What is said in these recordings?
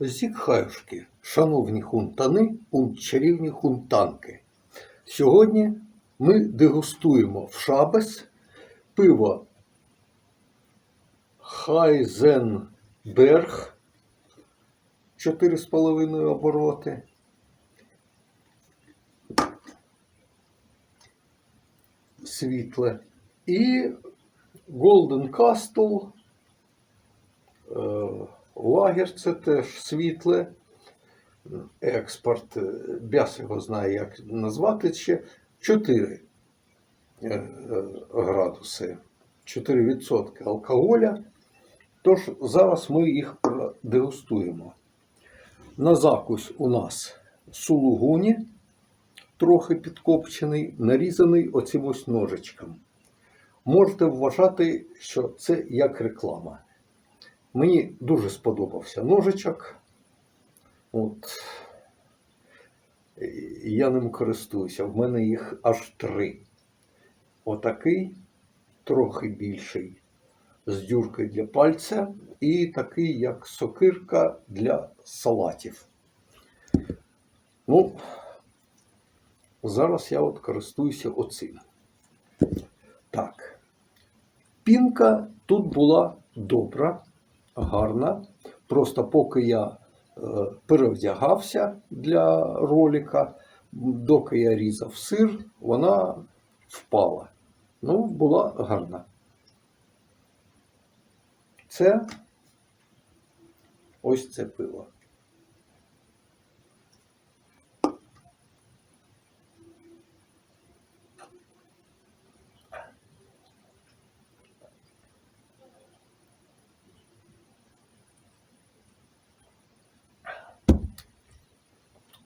Зікхаюшки, шановні хунтани, чарівні хунтанки. Сьогодні ми дегустуємо в Шабес пиво Хайзенберг 4,5 обороти. Світле. І Golden Castle Е, Лагер це теж світле. Експорт, е, Бяс його знає, як назвати ще 4 е, градуси, 4% алкоголя. Тож зараз ми їх продегустуємо. На закусь у нас сулугуні, трохи підкопчений, нарізаний оцим ось ножичком. Можете вважати, що це як реклама. Мені дуже сподобався ножичок. От. Я ним користуюся. В мене їх аж три. Отакий, трохи більший, з дюркою для пальця, і такий, як сокирка для салатів. Ну, зараз я от користуюся оцим. Так. Пінка тут була добра гарна. Просто поки я е, перевдягався для ролика, доки я різав сир, вона впала. Ну, була гарна. Це ось це пиво.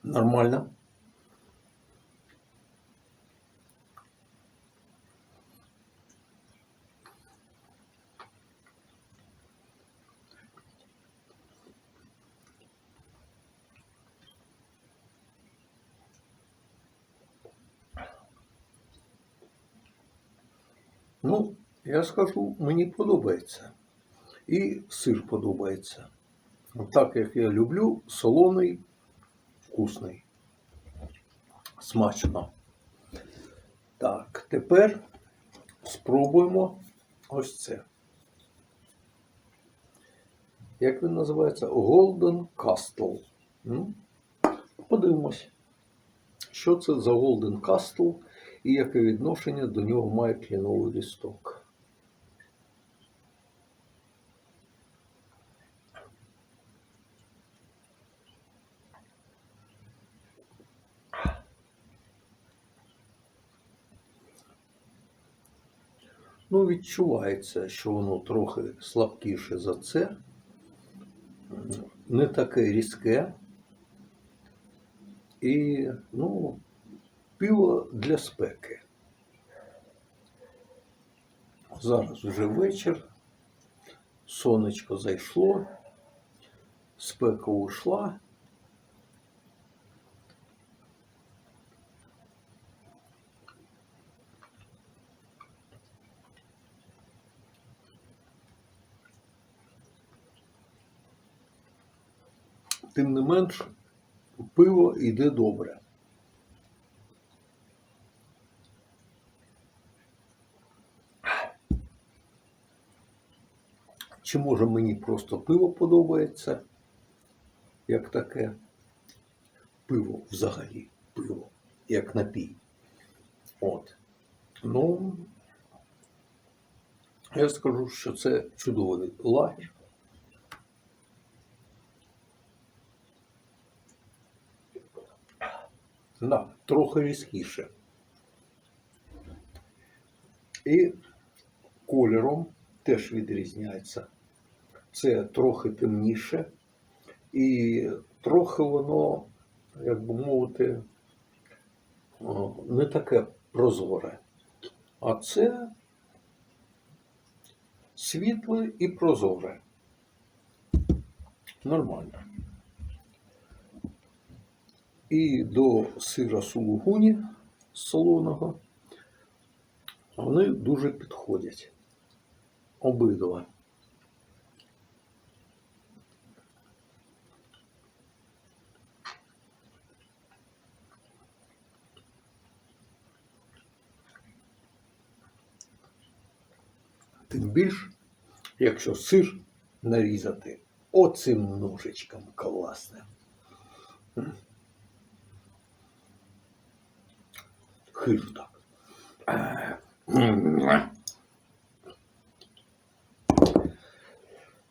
Нормально. Ну, я скажу, мені подобається. І сир подобається. Так як я люблю, солоний, вкусний. Смачно. Так, тепер спробуємо ось це. Як він називається? Golden Castle. Подивимось, що це за Golden Castle і яке відношення до нього має кленовий лісток. Ну, відчувається, що воно трохи слабкіше за це, не таке різке. І, ну, пиво для спеки. Зараз вже вечір, сонечко зайшло, спека ушла. Тим не менш, пиво йде добре. Чи може мені просто пиво подобається, як таке пиво взагалі, пиво, як напій. От. Ну, я скажу, що це чудовий лагерь. Да, трохи різкіше. І кольором теж відрізняється. Це трохи темніше, і трохи воно, як би мовити, не таке прозоре. А це світле і прозоре. Нормально і до сира сулугуні солоного. Вони дуже підходять обидва. Тим більш, якщо сир нарізати оцим ножичком класним.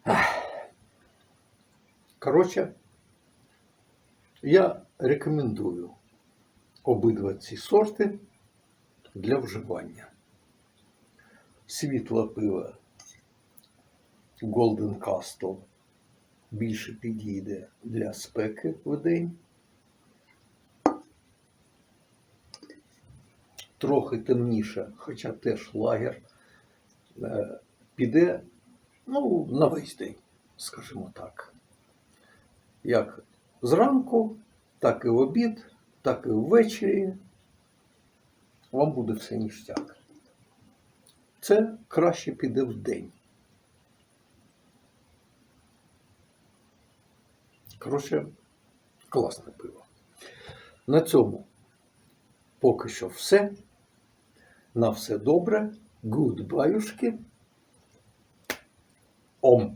Е. Коротше, я рекомендую обидва ці сорти для вживання. Світле пиво Golden Castle більше підійде для спеки в день. Трохи темніше, хоча теж лагер, е, піде ну, на весь день, скажімо так. Як зранку, так і в обід, так і ввечері. Вам буде все ніштяк. Це краще піде в день. Коротше, класне пиво. На цьому поки що все. На все добре. Гудбаюшки. Ом.